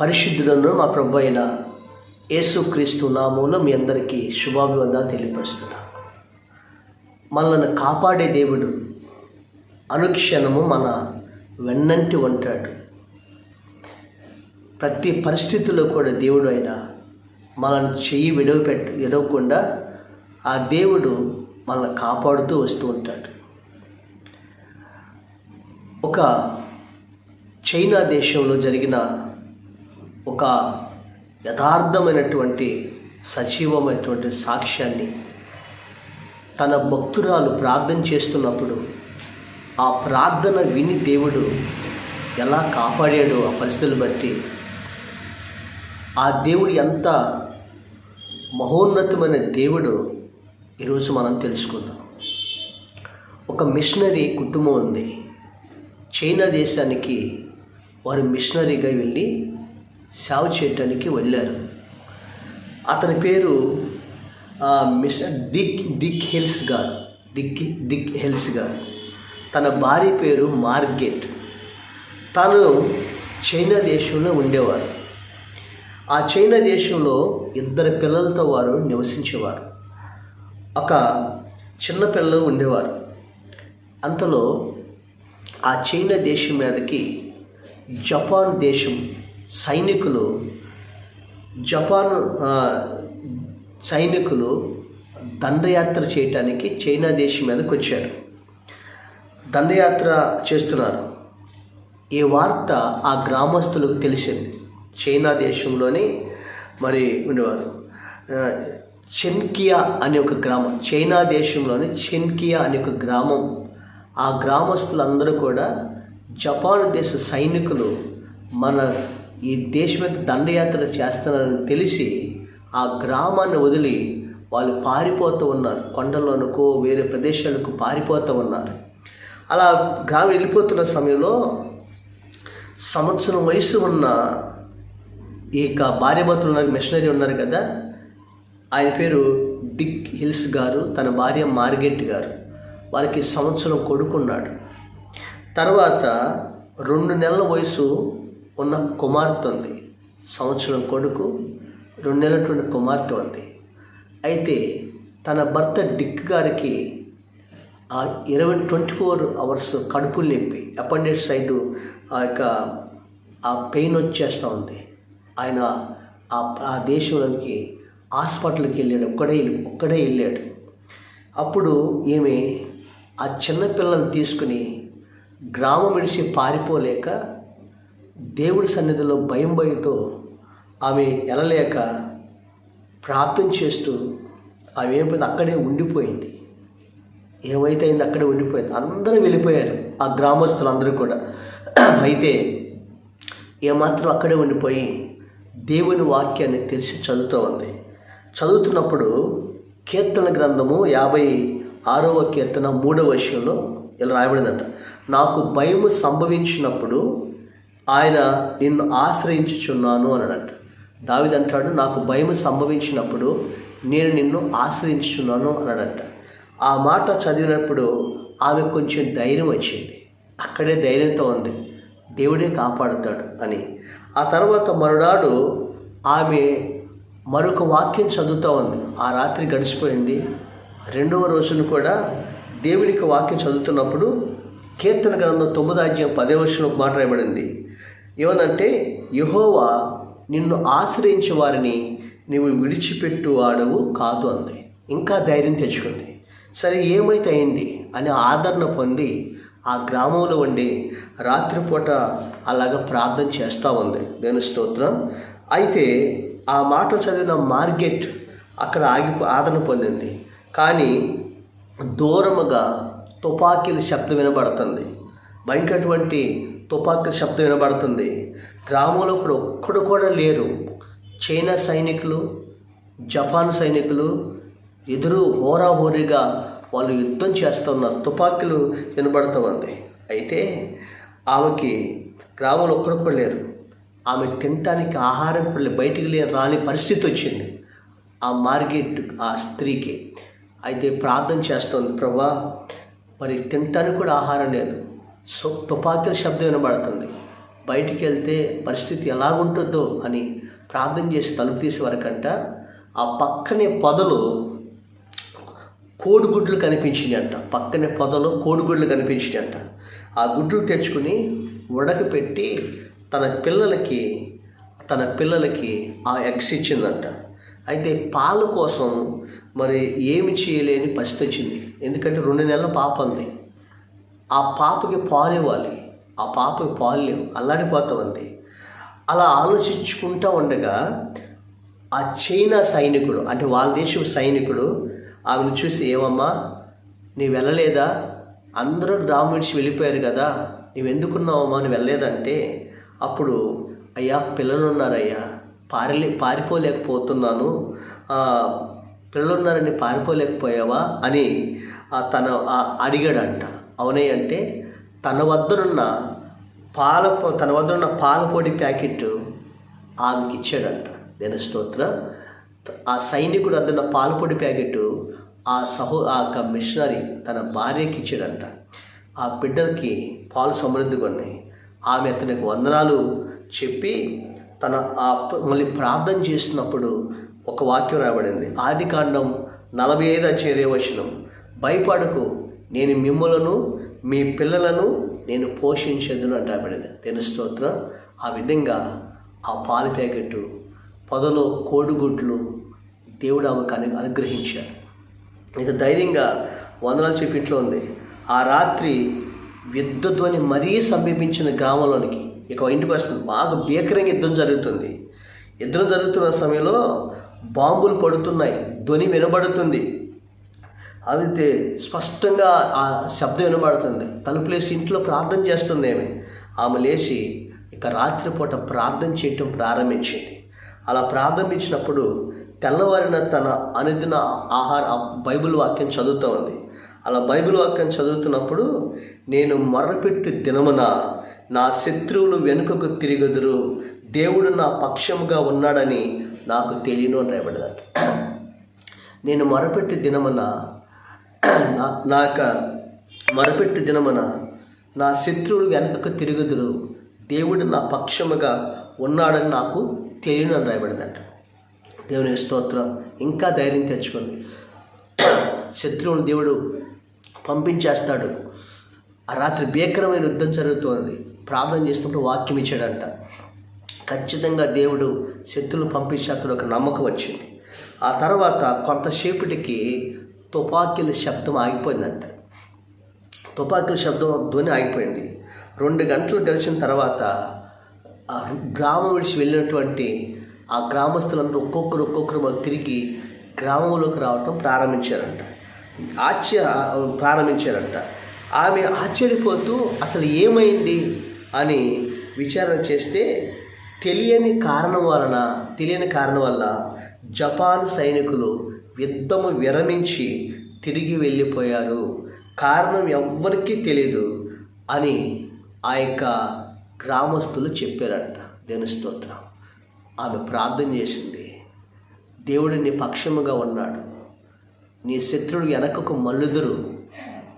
పరిశుద్ధులను మా ప్రభు అయిన యేసుక్రీస్తు నామూలం మీ అందరికీ శుభాభివందనాలు తెలియపరుస్తున్నా. మనల్ని కాపాడే దేవుడు అనుక్షణము మన వెన్నంటి ఉంటాడు. ప్రతి పరిస్థితుల్లో కూడా దేవుడు అయినా మనల్ని చెయ్యి విడవ పెట్ట విడవకుండా ఆ దేవుడు మనల్ని కాపాడుతూ వస్తూ ఉంటాడు. ఒక చైనా దేశంలో జరిగిన ఒక యథార్థమైనటువంటి సజీవమైనటువంటి సాక్ష్యాన్ని తన భక్తురాలు ప్రార్థన చేస్తున్నప్పుడు ఆ ప్రార్థన విని దేవుడు ఎలా కాపాడాడో ఆ పరిస్థితులు బట్టి ఆ దేవుడు ఎంత మహోన్నతమైన దేవుడు ఈరోజు మనం తెలుసుకుందాం. ఒక మిషనరీ కుటుంబం ఉంది. చైనా దేశానికి వారు మిషనరీగా వెళ్ళి సేవ చేయటానికి వెళ్ళారు. అతని పేరు మిస్టర్ డిక్ డిక్ హిల్స్ గారు. డిక్ డిక్ హిల్స్ గారు. తన భార్య పేరు మార్గెట్. తను చైనా దేశంలో ఉండేవారు. ఆ చైనా దేశంలో ఇద్దరు పిల్లలతో వారు నివసించేవారు. ఒక చిన్న పిల్లలు ఉండేవారు. అంతలో ఆ చైనా దేశం మీదకి జపాన్ దేశం సైనికులు జపాన్ సైనికులు దండయాత్ర చేయటానికి చైనా దేశం మీదకి వచ్చారు. దండయాత్ర చేస్తున్నారు. ఈ వార్త ఆ గ్రామస్తులకు తెలిసింది. చైనా దేశంలోని మరి ఉండేవారు. చెన్కియా అనే ఒక గ్రామం చైనా దేశంలోని చెన్కియా అనే ఒక గ్రామం. ఆ గ్రామస్తులందరూ కూడా జపాన్ దేశ సైనికులు మన ఈ దేశం మీద దండయాత్ర చేస్తున్నారని తెలిసి ఆ గ్రామాన్ని వదిలి వాళ్ళు పారిపోతూ ఉన్నారు. కొండలోనుకో వేరే ప్రదేశాలకు పారిపోతూ ఉన్నారు. అలా గ్రామం వెళ్ళిపోతున్న సమయంలో సంవత్సరం వయసు ఉన్న ఈ యొక్క భార్యభర్తలు ఉన్నారు మిషనరీ ఉన్నారు కదా. ఆయన పేరు డిక్ హిల్స్ గారు తన భార్య మార్గెట్ గారు. వారికి సంవత్సరం కొడుకున్నాడు. తర్వాత రెండు నెలల వయసు ఉన్న కుమార్తె ఉంది సంవత్సరం కొడుకు రెండు నెలటువంటి కుమార్తె ఉంది అయితే తన భర్త డిక్ గారికి ఆ ఇరవై ట్వంటీ ఫోర్ అవర్స్ కడుపులు నొప్పి అపెండిక్స్ సైడ్ ఆ యొక్క ఆ పెయిన్ వచ్చేస్తూ ఉంది. ఆయన ఆ ఆ దేశంలోకి హాస్పిటల్కి వెళ్ళాడు ఒక్కడే వెళ్ళి- ఒక్కడే వెళ్ళాడు. అప్పుడు ఈమె ఆ చిన్నపిల్లల్ని తీసుకుని గ్రామం విడిచి పారిపోలేక దేవుడి సన్నిధిలో భయం భయతో ఆమె ఎలలేక ప్రార్థన చేస్తూ ఆమె ఏమైపోయింది? అక్కడే ఉండిపోయింది. ఏమైతే అయింది అక్కడే ఉండిపోయింది. అందరూ వెళ్ళిపోయారు. ఆ గ్రామస్తులు అందరూ కూడా. అయితే ఏమాత్రం అక్కడే ఉండిపోయి దేవుని వాక్యాన్ని తెలిసి చదువుతూ ఉంది. చదువుతున్నప్పుడు కీర్తన గ్రంథము యాభై ఆరవ కీర్తన మూడవ విషయంలో ఇలా రాయబడిందంట. నాకు భయము సంభవించినప్పుడు ఆయన నిన్ను ఆశ్రయించుచున్నాను అన్నాడంట దావిదంటాడు నాకు భయం సంభవించినప్పుడు నేను నిన్ను ఆశ్రయించుచున్నాను అన్నాడంట ఆ మాట చదివినప్పుడు ఆమె కొంచెం ధైర్యం వచ్చింది. అక్కడే ధైర్యంతో ఉంది. దేవుడే కాపాడుతాడు అని. ఆ తర్వాత మరునాడు ఆమె మరొక వాక్యం చదువుతూ ఉంది. ఆ రాత్రి గడిచిపోయింది. రెండవ రోజును కూడా దేవునికి వాక్యం చదువుతున్నప్పుడు కీర్తన గ్రంథం తొమ్మిది అధ్యాయం పదే వర్షంలో మాట రాయబడింది. ఏమనంటే యహోవా నిన్ను ఆశ్రయించే వారిని నువ్వు విడిచిపెట్టు వాడవు కాదు అంది. ఇంకా ధైర్యం తెచ్చుకుంది. సరే ఏమైతే అయింది? అని ఆదరణ పొంది ఆ గ్రామంలో ఉండి రాత్రిపూట అలాగ ప్రార్థన చేస్తూ ఉంది. దేని స్తోత్రం. అయితే ఆ మాట చదివిన మార్గెట్ అక్కడ ఆగి ఆదరణ పొందింది. కానీ దూరముగా తుపాకీల శబ్దం వినబడుతుంది. భయంకరటువంటి తుపాకీల శబ్దం వినబడుతుంది. గ్రామంలో ఇప్పుడు ఒక్కడు కూడా లేరు. చైనా సైనికులు జపాన్ సైనికులు ఎదురు హోరాహోరీగా వాళ్ళు యుద్ధం చేస్తున్నారు తుపాకీలు వినబడుతుంది అయితే ఆమెకి గ్రామంలో ఒక్కడు కూడా లేరు. ఆమె తినటానికి ఆహారం కూడా బయటికి లేని రాని పరిస్థితి వచ్చింది. ఆ మార్కెట్ ఆ స్త్రీకి. అయితే ప్రార్థన చేస్తుంది ప్రభా మరి తినటానికి కూడా ఆహారం లేదు. సో తుపాకీల శబ్దం వినబడుతుంది. బయటికి వెళ్తే పరిస్థితి ఎలాగుంటుందో అని ప్రార్థన చేసి తలుపు తీసే వరకంట ఆ పక్కనే పొదలు కోడిగుడ్లు కనిపించింది అంట. పక్కనే పొదలో కోడిగుడ్లు కనిపించింది అంట. ఆ గుడ్లు తెచ్చుకుని ఉడకపెట్టి తన పిల్లలకి తన పిల్లలకి ఆ ఎగ్స్ ఇచ్చిందంట. అయితే పాలు కోసం మరి ఏమి చేయలేని పరిస్థితి వచ్చింది. ఎందుకంటే రెండు నెలల పాప ఉంది. ఆ పాపకి పాలు ఇవ్వాలి. ఆ పాపకి పాలు లేవు. అల్లాడిపోతామంది అలా ఆలోచించుకుంటూ ఉండగా ఆ చైనా సైనికుడు అంటే వాళ్ళ దేశం సైనికుడు ఆమెను చూసి ఏమమ్మా నీవు వెళ్ళలేదా? అందరూ గ్రామీణ్స్ వెళ్ళిపోయారు కదా. నువ్వెందుకున్నావమ్మా నువ్వు వెళ్ళలేదంటే? అప్పుడు అయ్యా పిల్లలు ఉన్నారయ్యా. పారలే పారిపోలేకపోతున్నాను. పిల్లలున్నారని పిల్లలు ఉన్నారని పారిపోలేకపోయావా అని తన అడిగాడంట. అవునే అంటే తన వద్దనున్న పాల తన వద్ద ఉన్న ప్యాకెట్ ఆమెకి ఇచ్చాడంట నేను స్తోత్ర. ఆ సైనికుడు అందున్న పాలపొడి ప్యాకెట్ ఆ సహో ఆ యొక్క మిషనరీ తన భార్యకి ఇచ్చాడంట ఆ బిడ్డలకి పాలు సమృద్ధిగా ఉన్నాయి. ఆమె అతనికి వందనాలు చెప్పి తన ఆ మళ్ళీ ప్రార్థన చేస్తున్నప్పుడు ఒక వాక్యం రాబడింది ఆది కాండం నలభై ఐదు చేరే వచనం. భయపడకు నేను మిమ్మలను మీ పిల్లలను నేను పోషించేదును అని రాబడింది తెను స్తోత్రం? ఆ విధంగా ఆ పాల ప్యాకెట్ పొదలో కోడిగుడ్లు దేవుడు ఆమెకు అను అనుగ్రహించాడు. ఇక ధైర్యంగా వందనాలు చెప్పింట్లో ఉంది. ఆ రాత్రి విద్యుత్వని మరీ సమీపించిన గ్రామంలోనికి ఇక ఇంటికి వస్తుంది బాగా భీకరంగా యుద్ధం జరుగుతుంది. యుద్ధం జరుగుతున్న సమయంలో బాంబులు పడుతున్నాయి. ధ్వని వినబడుతుంది. అయితే స్పష్టంగా ఆ శబ్దం వినబడుతుంది. తలుపులేసి ఇంట్లో ప్రార్థన చేస్తుంది ఆమె. ఆమె లేచి ఇక రాత్రిపూట ప్రార్థన చేయటం ప్రారంభించింది. అలా ప్రారంభించినప్పుడు తెల్లవారిన తన అనుదిన ఆహార బైబిల్ వాక్యం చదువుతూ ఉంది. అలా బైబిల్ వాక్యం చదువుతున్నప్పుడు నేను మొర్రపెట్టు దినమున నా శత్రువులు వెనుకకు తిరిగదురు. దేవుడు నా పక్షముగా ఉన్నాడని నాకు తెలియను అని నేను మరపెట్టి దినమున నా నా యొక్క మరపెట్టి దినమున నా శత్రువులు వెనకకు తిరుగుదురు. దేవుడు నా పక్షముగా ఉన్నాడని నాకు తెలియను అని రాయబడిందంట దేవుని స్తోత్రం. ఇంకా ధైర్యం తెచ్చుకోండి. శత్రువుని దేవుడు పంపించేస్తాడు. ఆ రాత్రి భీకరమైన యుద్ధం జరుగుతోంది. ప్రార్థన చేస్తున్నప్పుడు వాక్యం ఇచ్చాడంట. ఖచ్చితంగా దేవుడు శత్రువులు పంపించేస్తాడు ఒక నమ్మకం వచ్చింది. ఆ తర్వాత కొంతసేపటికి తుపాకీల శబ్దం ఆగిపోయిందంట. తుపాకీల శబ్దం ధ్వని ఆగిపోయింది. రెండు గంటలు గడిచిన తర్వాత గ్రామం విడిచి వెళ్ళినటువంటి ఆ గ్రామస్తులందరూ ఒక్కొక్కరు ఒక్కొక్కరు తిరిగి గ్రామంలోకి రావటం ప్రారంభించారంట. ఆశ్చర్య ప్రారంభించారంట. ఆమె ఆశ్చర్యపోతూ అసలు ఏమైంది? అని విచారణ చేస్తే తెలియని కారణం వలన తెలియని కారణం వల్ల జపాన్ సైనికులు యుద్ధము విరమించి తిరిగి వెళ్ళిపోయారు. కారణం ఎవ్వరికీ తెలియదు అని ఆ యొక్క గ్రామస్తులు చెప్పారంట. దేని స్తోత్రం. ఆమె ప్రార్థన చేసింది. దేవుడు నీ పక్షముగా ఉన్నాడు. నీ శత్రుడు వెనకకు మల్లుదురు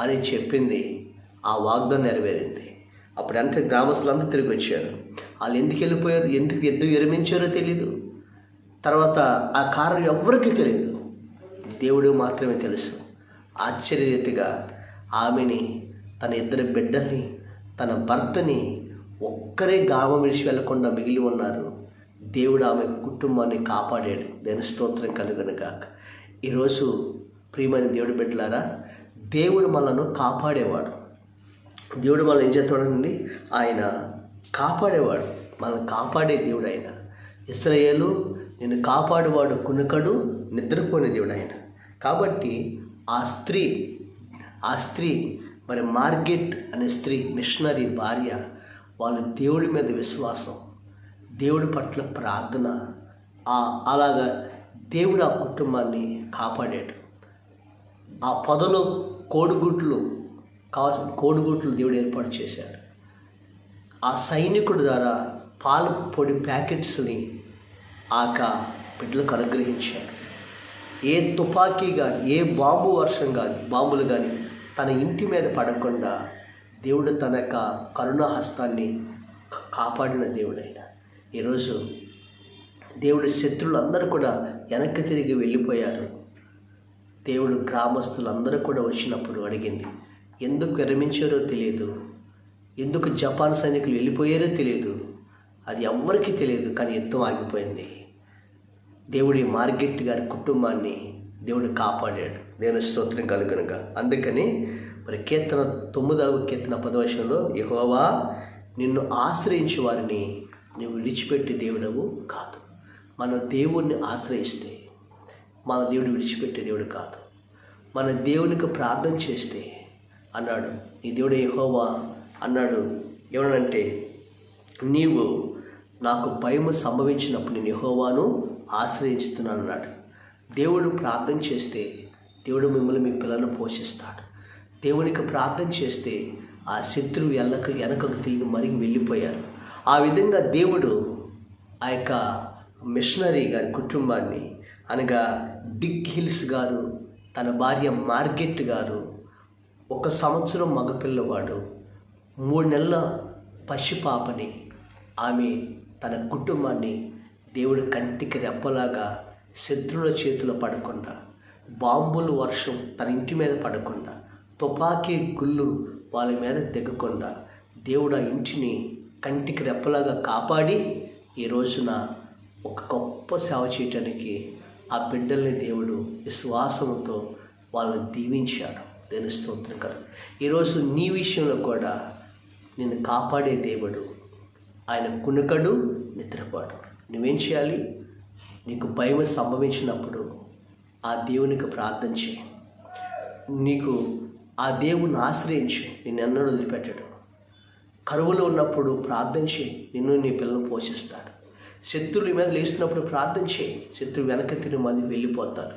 అని చెప్పింది. ఆ వాగ్దం నెరవేరింది. అప్పుడు అంత గ్రామస్తులంతా తిరిగి వచ్చారు వాళ్ళు ఎందుకు వెళ్ళిపోయారు? ఎందుకు ఎందుకు విరమించారో తెలియదు తర్వాత ఆ కారణం ఎవరికీ తెలియదు దేవుడు మాత్రమే తెలుసు. ఆశ్చర్యరీతిగా ఆమెని తన ఇద్దరు బిడ్డల్ని తన భర్తని ఒక్కరే గ్రామం విడిచి వెళ్ళకుండా మిగిలి ఉన్నారు. దేవుడు ఆమె కుటుంబాన్ని కాపాడాడు. దేని స్తోత్రం కలుగునుగాక ఈరోజు ప్రియమైన దేవుడి బిడ్డలారా దేవుడు మనను కాపాడేవాడు. దేవుడు మనల్ని ఏం చేస్తాడండి? ఆయన కాపాడేవాడు. మనల్ని కాపాడే దేవుడు ఆయన. ఇస్రాయేలు నేను కాపాడేవాడు కునుకడు నిద్రపోని దేవుడు ఆయన. కాబట్టి ఆ స్త్రీ ఆ స్త్రీ మరి మార్గెట్ అనే స్త్రీ మిషనరీ భార్య వాళ్ళ దేవుడి మీద విశ్వాసం. దేవుడి పట్ల ప్రార్థన. ఆ అలాగా దేవుడు ఆ కుటుంబాన్ని కాపాడాడు. ఆ పొదలో కోడిగుడ్లు కావాల్సిన కోడిగుడ్లు దేవుడు ఏర్పాటు చేశాడు. ఆ సైనికుడు ద్వారా పాల పొడి ప్యాకెట్స్ని ఆక బిడ్డలకు అనుగ్రహించాడు. ఏ తుపాకీ కానీ ఏ బాంబు వర్షం కానీ బాంబులు కానీ తన ఇంటి మీద పడకుండా దేవుడు తన యొక్క కరుణా హస్తాన్ని కాపాడిన దేవుడైన. ఈరోజు దేవుడి శత్రులందరూ కూడా వెనక్కి తిరిగి వెళ్ళిపోయారు. దేవుడు గ్రామస్తులందరూ కూడా వచ్చినప్పుడు అడిగింది ఎందుకు విరమించారో తెలియదు. ఎందుకు జపాన్ సైనికులు వెళ్ళిపోయారో తెలియదు. అది ఎవ్వరికీ తెలియదు కానీ యుద్ధం ఆగిపోయింది. దేవుడి మార్గెట్ గారి కుటుంబాన్ని దేవుడు కాపాడాడు. దేవుని స్తోత్రం కలుగునగా. అందుకని మరి కీర్తన తొమ్మిదవ కీర్తన పదవశంలో యహోవా నిన్ను ఆశ్రయించే వారిని నువ్వు విడిచిపెట్టి దేవుడవు కాదు. మన దేవుణ్ణి ఆశ్రయిస్తే మన దేవుడు విడిచిపెట్టే దేవుడు కాదు. మన దేవునికి ప్రార్థన చేస్తే అన్నాడు. నీ దేవుడు యెహోవా అన్నాడు. ఏమనంటే నీవు నాకు భయం సంభవించినప్పుడు నేను ఎహోవాను ఆశ్రయిస్తున్నాను అన్నాడు. దేవుడు ప్రార్థన చేస్తే దేవుడు మిమ్మల్ని మీ పిల్లలను పోషిస్తాడు. దేవునికి ప్రార్థన చేస్తే ఆ శత్రువు ఎల్లక వెనకకు తిరిగి మరిగి వెళ్ళిపోయారు. ఆ విధంగా దేవుడు ఆ యొక్క మిషనరీ గారి కుటుంబాన్ని అనగా బిగ్ హిల్స్ గారు తన భార్య మార్గెట్ గారు ఒక సంవత్సరం మగపిల్లవాడు మూడు నెలల పసిపాపని ఆమె తన కుటుంబాన్ని దేవుడి కంటికి రెప్పలాగా శత్రుల చేతిలో పడకుండా బాంబులు వర్షం తన ఇంటి మీద పడకుండా తుపాకీ గుళ్ళు వాళ్ళ మీద దిగకుండా దేవుడు ఆ ఇంటిని కంటికి రెప్పలాగా కాపాడి ఈ రోజున ఒక గొప్ప సేవ చేయటానికి ఆ బిడ్డల్ని దేవుడు విశ్వాసంతో వాళ్ళని దీవించాడు. నేను స్తోత్రం కలు ఈరోజు నీ విషయంలో కూడా నిన్ను కాపాడే దేవుడు ఆయన కునుకడు నిద్రపాడు. నువ్వేం చేయాలి? నీకు భయం సంభవించినప్పుడు ఆ దేవునికి ప్రార్థన చేయి. నీకు ఆ దేవుని ఆశ్రయించు. నిన్ను ఎన్నడూ వదిలిపెట్టాడు. కరువులో ఉన్నప్పుడు ప్రార్థన చేయి. నిన్ను నీ పిల్లలు పోషిస్తాడు శత్రువుల మీద లేస్తున్నప్పుడు ప్రార్థన చేయి. శత్రువు వెనక తిరిగి మళ్ళీ వెళ్ళిపోతారు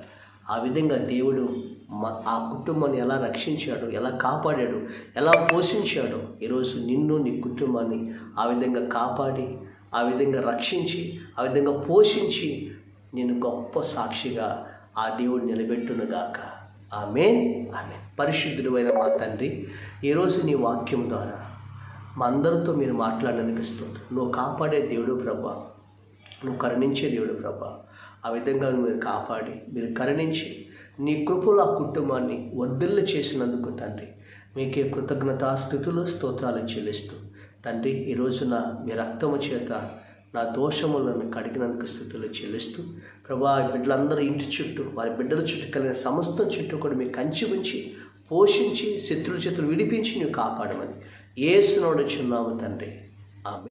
ఆ విధంగా దేవుడు ఆ కుటుంబాన్ని ఎలా రక్షించాడు ఎలా కాపాడాడు ఎలా పోషించాడు ఈరోజు నిన్ను నీ కుటుంబాన్ని ఆ విధంగా కాపాడి ఆ విధంగా రక్షించి ఆ విధంగా పోషించి నేను గొప్ప సాక్షిగా ఆ దేవుడు నిలబెట్టునుగాక. ఆమె ఆమె పరిశుద్ధుడు అయిన మా తండ్రి ఈరోజు నీ వాక్యం ద్వారా మా అందరితో మీరు మాట్లాడాలనిపిస్తుంది నువ్వు కాపాడే దేవుడు ప్రభా. నువ్వు కరుణించే దేవుడు ప్రభా. ఆ విధంగా మీరు కాపాడి మీరు కరుణించి నీ కృపలో ఆ కుటుంబాన్ని వర్ధిల్ల చేసినందుకు తండ్రి మీకే కృతజ్ఞత స్థుతులు స్తోత్రాలు చెల్లిస్తూ. తండ్రి ఈ రోజున మీ రక్తము చేత నా దోషములను కడిగినందుకు స్థుతులు చెల్లిస్తూ ప్రభా బిడ్డలందరూ ఇంటి చుట్టూ వారి బిడ్డల చుట్టూ కలిగిన సమస్తం చుట్టూ కూడా మీకు కంచి ఉంచి పోషించి శత్రుల చేతులు విడిపించి నువ్వు కాపాడమని ఏసునోడు చున్నాము తండ్రి. ఆమె